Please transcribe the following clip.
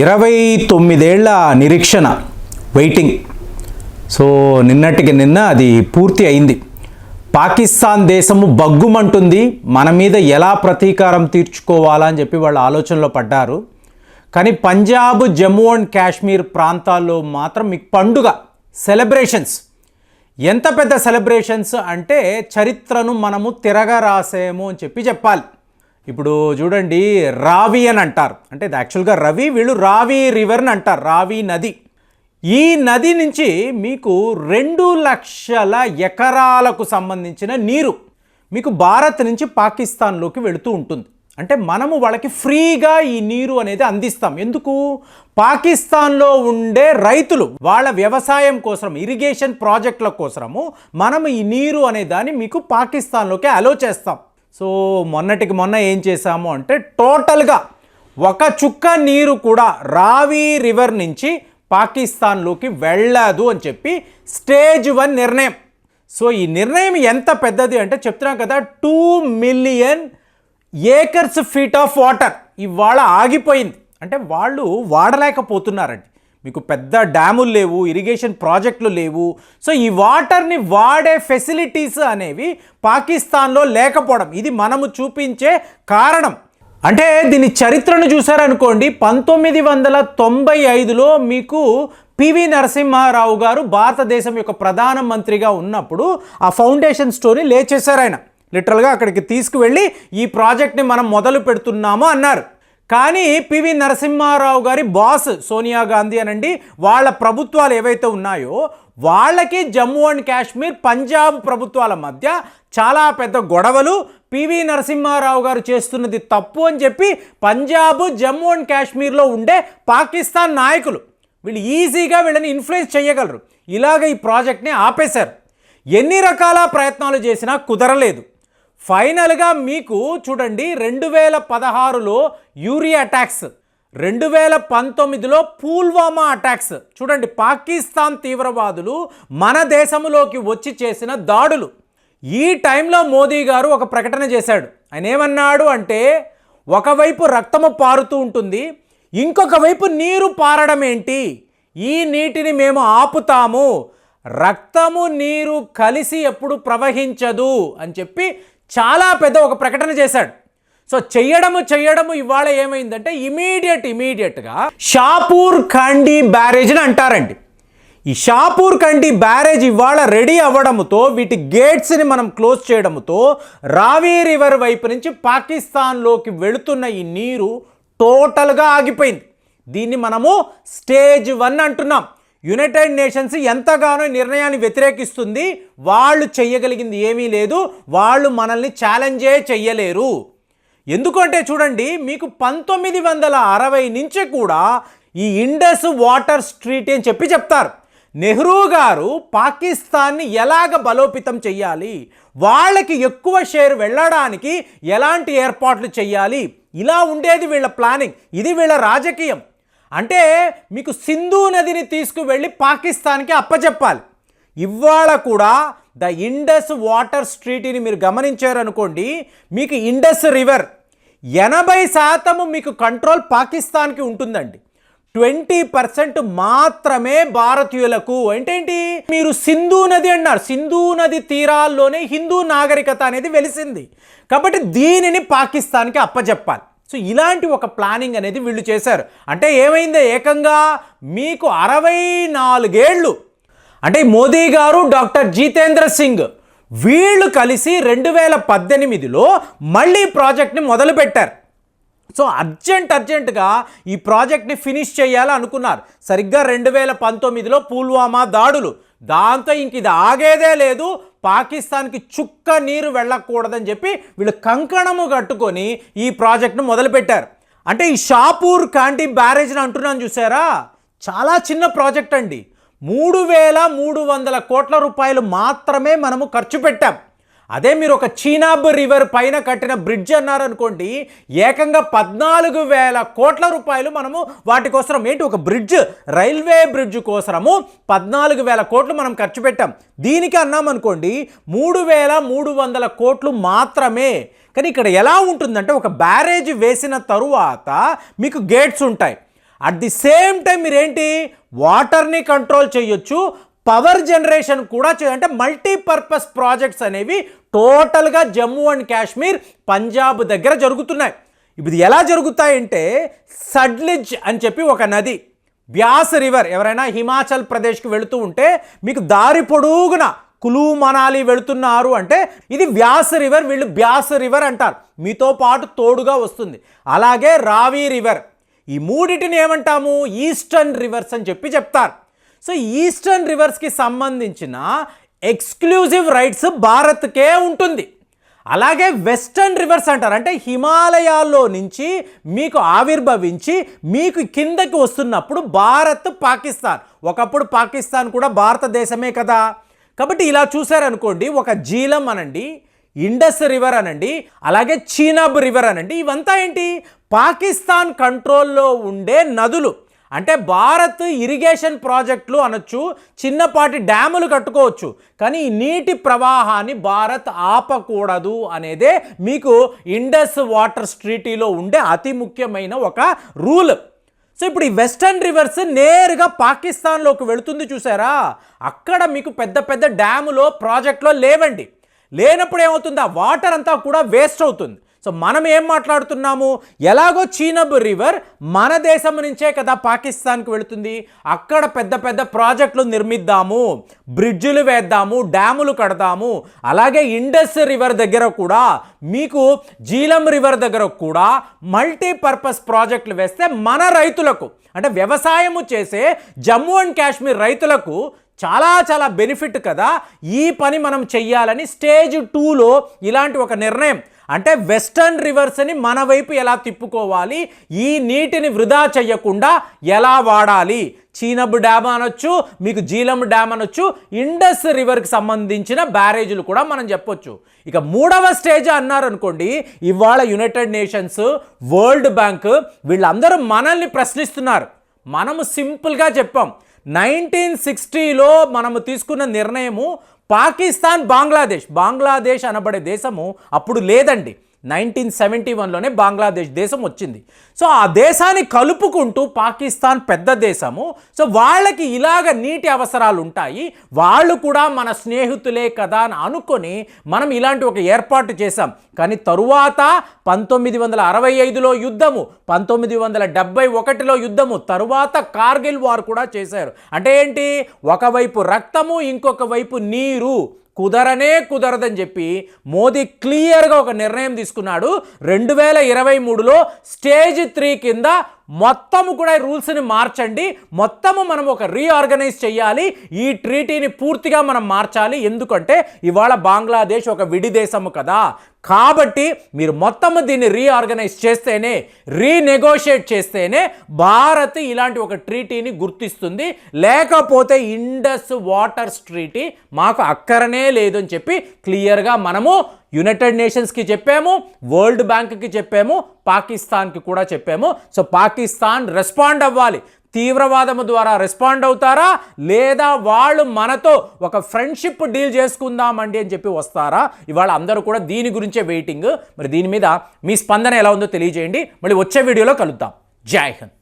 ఇరవై తొమ్మిదేళ్ళ నిరీక్షణ waiting so నిన్నటికి నిన్న అది పూర్తి అయింది. పాకిస్తాన్ దేశము బగ్గుమంటుంది మన మీద ఎలా ప్రతీకారం తీర్చుకోవాలా అని చెప్పి వాళ్ళు ఆలోచనలో పడ్డారు. కానీ పంజాబ్ జమ్మూ అండ్ కాశ్మీర్ ప్రాంతాల్లో మాత్రం మీకు పండుగ సెలబ్రేషన్స్ ఎంత పెద్ద సెలబ్రేషన్స్ అంటే చరిత్రను మనము తిరగరాసేము అని చెప్పి చెప్పాలి. ఇప్పుడు చూడండి రావి అని అంటారు. అంటే ఇది యాక్చువల్గా రవి వీళ్ళు రావి రివర్ని అంటారు రావి నది. ఈ నది నుంచి మీకు రెండు లక్షల ఎకరాలకు సంబంధించిన నీరు మీకు భారత్ నుంచి పాకిస్తాన్లోకి వెళుతూ ఉంటుంది. అంటే మనము వాళ్ళకి ఫ్రీగా ఈ నీరు అనేది అందిస్తాం. ఎందుకు? పాకిస్తాన్లో ఉండే రైతులు వాళ్ళ వ్యవసాయం కోసం ఇరిగేషన్ ప్రాజెక్టుల కోసము మనము ఈ నీరు అనే దాన్ని మీకు పాకిస్తాన్లోకి అలో చేస్తాం. సో మొన్నటికి మొన్న ఏం చేశాము అంటే టోటల్గా ఒక చుక్క నీరు కూడా రావి రివర్ నుంచి పాకిస్తాన్లోకి వెళ్ళదు అని చెప్పి స్టేజ్ వన్ నిర్ణయం. సో ఈ నిర్ణయం ఎంత పెద్దది అంటే చెప్తున్నాం కదా two million acres feet of water ఇవాళ ఆగిపోయింది. అంటే వాళ్ళు వాడలేకపోతున్నారండి. మీకు పెద్ద డ్యాములు లేవు ఇరిగేషన్ ప్రాజెక్టులు లేవు. సో ఈ వాటర్ని వాడే ఫెసిలిటీస్ అనేవి పాకిస్తాన్లో లేకపోవడం ఇది మనము చూపించే కారణం. అంటే దీని చరిత్రను చూసారనుకోండి పంతొమ్మిది వందల తొంభై ఐదులో మీకు పివి నరసింహారావు గారు భారతదేశం యొక్క ప్రధానమంత్రిగా ఉన్నప్పుడు ఆ ఫౌండేషన్ స్టోరీ లేచేశారు ఆయన. లిటరల్గా అక్కడికి తీసుకువెళ్ళి ఈ ప్రాజెక్ట్ని మనం మొదలు పెడుతున్నాము అన్నారు. కానీ పివి నరసింహారావు గారి బాస్ సోనియా గాంధీ అనండి వాళ్ళ ప్రభుత్వాలు ఏవైతే ఉన్నాయో వాళ్ళకి జమ్మూ అండ్ కాశ్మీర్ పంజాబ్ ప్రభుత్వాల మధ్య చాలా పెద్ద గొడవలు. పివి నరసింహారావు గారు చేస్తున్నది తప్పు అని చెప్పి పంజాబ్ జమ్మూ అండ్ కాశ్మీర్లో ఉండే పాకిస్తాన్ నాయకులు వీళ్ళు ఈజీగా వీళ్ళని ఇన్ఫ్లుయెన్స్ చేయగలరు ఇలాగ ఈ ప్రాజెక్ట్ని ఆపేశారు. ఎన్ని రకాల ప్రయత్నాలు చేసినా కుదరలేదు. ఫైనల్గా మీకు చూడండి రెండు వేల పదహారులో యూరి అటాక్స్ రెండు వేల పంతొమ్మిదిలో పుల్వామా అటాక్స్. చూడండి పాకిస్తాన్ తీవ్రవాదులు మన దేశంలోకి వచ్చి చేసిన దాడులు. ఈ టైంలో మోదీ గారు ఒక ప్రకటన చేశాడు. ఆయన ఏమన్నాడు అంటే ఒకవైపు రక్తము పారుతూ ఉంటుంది ఇంకొక వైపు నీరు పారడం ఏంటి? ఈ నీటిని మేము ఆపుతాము రక్తము నీరు కలిసి ఎప్పుడు ప్రవహించదు అని చెప్పి చాలా పెద్ద ఒక ప్రకటన చేశాడు. సో చెయ్యడము చెయ్యడము ఇవాళ ఏమైందంటే ఇమీడియట్ ఇమీడియట్గా షాపూర్ ఖండీ బ్యారేజ్ అని అంటారండి. ఈ షాపూర్ కంటి బ్యారేజ్ ఇవాళ రెడీ అవ్వడంతో వీటి గేట్స్ని మనం క్లోజ్ చేయడంతో రావి రివర్ వైపు నుంచి పాకిస్తాన్లోకి వెళుతున్న ఈ నీరు టోటల్గా ఆగిపోయింది. దీన్ని మనము స్టేజ్ వన్ అంటున్నాం. యునైటెడ్ నేషన్స్ ఎంతగానో నిర్ణయాన్ని వ్యతిరేకిస్తుంది. వాళ్ళు చెయ్యగలిగింది ఏమీ లేదు. వాళ్ళు మనల్ని ఛాలెంజే చెయ్యలేరు. ఎందుకంటే చూడండి మీకు పంతొమ్మిది వందల అరవై నుంచి కూడా ఈ ఇండస్ వాటర్ స్ట్రీట్ అని చెప్పి చెప్తారు. నెహ్రూ గారు పాకిస్తాన్ని ఎలాగ బలోపేతం చెయ్యాలి? వాళ్ళకి ఎక్కువ షేర్ వెళ్ళడానికి ఎలాంటి ఏర్పాట్లు చేయాలి ఇలా ఉండేది వీళ్ళ ప్లానింగ్ ఇది వీళ్ళ రాజకీయం. అంటే మీకు సింధు నదిని తీసుకువెళ్ళి పాకిస్తాన్కి అప్పచెప్పాలి ఇవాళ కూడా ద ఇండస్ వాటర్ స్ట్రీట్ని మీరు గమనించారనుకోండి మీకు ఇండస్ రివర్ ఎనభై శాతము మీకు కంట్రోల్ పాకిస్తాన్కి ఉంటుందండి. ట్వంటీ పర్సెంట్ మాత్రమే భారతీయులకు ఏంటేంటి మీరు సింధు నది అన్నారు. సింధు నది తీరాల్లోనే హిందూ నాగరికత అనేది వెలిసింది. కాబట్టి దీనిని పాకిస్తాన్కి అప్పచెప్పాలి సో ఇలాంటి ఒక ప్లానింగ్ అనేది వీళ్ళు చేశారు. అంటే ఏమైందో? ఏకంగా మీకు అరవై నాలుగేళ్ళు. అంటే మోదీ గారు డాక్టర్ జితేంద్ర సింగ్ వీళ్ళు కలిసి రెండు వేల పద్దెనిమిదిలో మళ్ళీ ప్రాజెక్ట్ని మొదలుపెట్టారు. సో అర్జెంట్ అర్జెంటుగా ఈ ప్రాజెక్ట్ని ఫినిష్ చేయాలి అనుకున్నారు. సరిగ్గా రెండు వేల పంతొమ్మిదిలో పుల్వామా దాడులు. దాంతో ఇంక ఇది ఆగేదే లేదు. పాకిస్తాన్కి చుక్క నీరు వెళ్ళకూడదని చెప్పి వీళ్ళు కంకణము కట్టుకొని ఈ ప్రాజెక్ట్ను మొదలుపెట్టారు. అంటే ఈ షాపూర్ కాంటి బ్యారేజ్ని అంటున్నాను చూసారా? చాలా చిన్న ప్రాజెక్ట్ అండి. మూడు వేల మూడు వందల కోట్ల రూపాయలు మాత్రమే మనము ఖర్చు పెట్టాం. అదే మీరు ఒక చీనాబ్ రివర్ పైన కట్టిన బ్రిడ్జ్ అన్నారనుకోండి ఏకంగా పద్నాలుగు వేల కోట్ల రూపాయలు మనము వాటి కోసం ఏంటి? ఒక బ్రిడ్జ్ రైల్వే బ్రిడ్జ్ కోసము పద్నాలుగు వేల కోట్లు మనం ఖర్చు పెట్టాం. దీనికి అన్నామనుకోండి మూడు వేల మూడు వందల కోట్లు మాత్రమే. కానీ ఇక్కడ ఎలా ఉంటుందంటే ఒక బ్యారేజ్ వేసిన తరువాత మీకు గేట్స్ ఉంటాయి. అట్ ది సేమ్ టైం మీరేంటి? వాటర్ని కంట్రోల్ చేయొచ్చు పవర్ జనరేషన్ కూడా చేయ అంటే మల్టీపర్పస్ ప్రాజెక్ట్స్ అనేవి టోటల్గా జమ్మూ అండ్ కాశ్మీర్ పంజాబ్ దగ్గర జరుగుతున్నాయి. ఇప్పుడు ఇది ఎలా జరుగుతాయంటే సడ్లిజ్ అని చెప్పి ఒక నది బ్యాస్ రివర్ ఎవరైనా హిమాచల్ ప్రదేశ్కి వెళుతూ ఉంటే మీకు దారి పొడుగున కులు మనాలి వెళుతున్నారు అంటే ఇది వ్యాస రివర్ వీళ్ళు బ్యాస్ రివర్ అంటారు. మీతో పాటు తోడుగా వస్తుంది. అలాగే రావి రివర్. ఈ మూడిటిని ఏమంటాము? ఈస్టర్న్ రివర్స్ అని చెప్పి చెప్తారు. సో ఈస్టర్న్ రివర్స్కి సంబంధించిన ఎక్స్క్లూజివ్ రైట్స్ భారత్కే ఉంటుంది. అలాగే వెస్టర్న్ రివర్స్ అంటారు. అంటే హిమాలయాల్లో నుంచి మీకు ఆవిర్భవించి మీకు కిందకి వస్తున్నప్పుడు భారత్ పాకిస్తాన్. ఒకప్పుడు పాకిస్తాన్ కూడా భారతదేశమే కదా. కాబట్టి ఇలా చూశారనుకోండి ఒక జీలం అనండి ఇండస్ రివర్ అనండి అలాగే చీనాబ్ రివర్ అనండి ఇవంతా ఏంటి? పాకిస్తాన్ కంట్రోల్లో ఉండే నదులు. అంటే భారత్ ఇరిగేషన్ ప్రాజెక్టులు అనొచ్చు చిన్నపాటి డ్యాములు కట్టుకోవచ్చు కానీ ఈ నీటి ప్రవాహాన్ని భారత్ ఆపకూడదు అనేదే మీకు ఇండస్ వాటర్ స్ట్రీటీలో ఉండే అతి ముఖ్యమైన ఒక రూల్. సో ఇప్పుడు ఈ వెస్టర్న్ రివర్స్ నేరుగా పాకిస్తాన్లోకి వెళుతుంది చూసారా? అక్కడ మీకు పెద్ద పెద్ద డ్యాములో ప్రాజెక్టులో లేవండి. లేనప్పుడు ఏమవుతుంది? ఆ వాటర్ అంతా కూడా వేస్ట్ అవుతుంది. సో మనం ఏం మాట్లాడుతున్నాము? ఎలాగో చీనబ్ రివర్ మన దేశం నుంచే కదా పాకిస్తాన్కి వెళుతుంది. అక్కడ పెద్ద పెద్ద ప్రాజెక్టులు నిర్మిద్దాము. బ్రిడ్జులు వేద్దాము డ్యాములు కడదాము అలాగే ఇండస్ రివర్ దగ్గర కూడా మీకు జీలం రివర్ దగ్గర కూడా మల్టీపర్పస్ ప్రాజెక్టులు వేస్తే మన రైతులకు అంటే వ్యవసాయము చేసే జమ్మూ అండ్ కాశ్మీర్ రైతులకు చాలా చాలా బెనిఫిట్ కదా. ఈ పని మనం చెయ్యాలని స్టేజ్ టూలో ఇలాంటి ఒక నిర్ణయం అంటే వెస్టర్న్ రివర్స్ని మన వైపు ఎలా తిప్పుకోవాలి? ఈ నీటిని వృధా చెయ్యకుండా ఎలా వాడాలి? చీనబ్ డ్యామ్ అనొచ్చు మీకు జీలం డ్యామ్ అనొచ్చు ఇండస్ రివర్కి సంబంధించిన బ్యారేజీలు కూడా మనం చెప్పొచ్చు. ఇక మూడవ స్టేజ్ అన్నారు అనుకోండి ఇవాళ యునైటెడ్ నేషన్స్ వరల్డ్ బ్యాంక్ వీళ్ళందరూ మనల్ని ప్రశ్నిస్తున్నారు. మనము సింపుల్గా చెప్పాం. నైన్టీన్ సిక్స్టీలో మనము తీసుకున్న నిర్ణయము పాకిస్తాన్ బంగ్లాదేశ్. బంగ్లాదేశ్ అనబడే దేశము అప్పుడు లేదండి. నైన్టీన్ సెవెంటీ వన్లోనే బంగ్లాదేశ్ దేశం వచ్చింది. సో ఆ దేశాన్ని కలుపుకుంటూ పాకిస్తాన్ పెద్ద దేశము. సో వాళ్ళకి ఇలాగ నీటి అవసరాలు ఉంటాయి. వాళ్ళు కూడా మన స్నేహితులే కదా అని అనుకొని మనం ఇలాంటి ఒక ఏర్పాటు చేశాం. కానీ తరువాత పంతొమ్మిది వందల అరవై ఐదులో యుద్ధము పంతొమ్మిది వందల డెబ్బై ఒకటిలో యుద్ధము తరువాత కార్గిల్ వార్ కూడా చేశారు. అంటే ఏంటి? ఒకవైపు రక్తము ఇంకొక వైపు నీరు. కుదరనే కుదరదని చెప్పి మోదీ క్లియర్గా ఒక నిర్ణయం తీసుకున్నాడు. రెండు వేల ఇరవై మూడులో స్టేజ్ త్రీ కింద మొత్తము కూడా రూల్స్ని మార్చండి. మొత్తము మనం ఒక రీఆర్గనైజ్ చేయాలి ఈ ట్రీటీని పూర్తిగా మనం మార్చాలి. ఎందుకంటే ఇవాళ బంగ్లాదేశ్ ఒక విడి దేశము కదా. కాబట్టి మీరు మొత్తము దీన్ని రీఆర్గనైజ్ చేస్తేనే రీనెగోషియేట్ చేస్తేనే భారత్ ఇలాంటి ఒక ట్రీటీని గుర్తిస్తుంది. లేకపోతే ఇండస్ వాటర్ ట్రీటీ మాకు అక్కరనే లేదు అని చెప్పి క్లియర్గా మనము యునైటెడ్ నేషన్స్కి చెప్పాము వరల్డ్ బ్యాంక్కి చెప్పాము పాకిస్తాన్కి కూడా చెప్పాము. సో పాకిస్తాన్ రెస్పాండ్ అవ్వాలి. తీవ్రవాదము ద్వారా రెస్పాండ్ అవుతారా? లేదా వాళ్ళు మనతో ఒక ఫ్రెండ్షిప్ డీల్ చేసుకుందామండి అని చెప్పి వస్తారా? ఇవాళ అందరూ కూడా దీని గురించే వెయిటింగ్ మరి దీని మీద మీ స్పందన ఎలా ఉందో తెలియజేయండి. మళ్ళీ వచ్చే వీడియోలో కలుద్దాం. జై హింద్.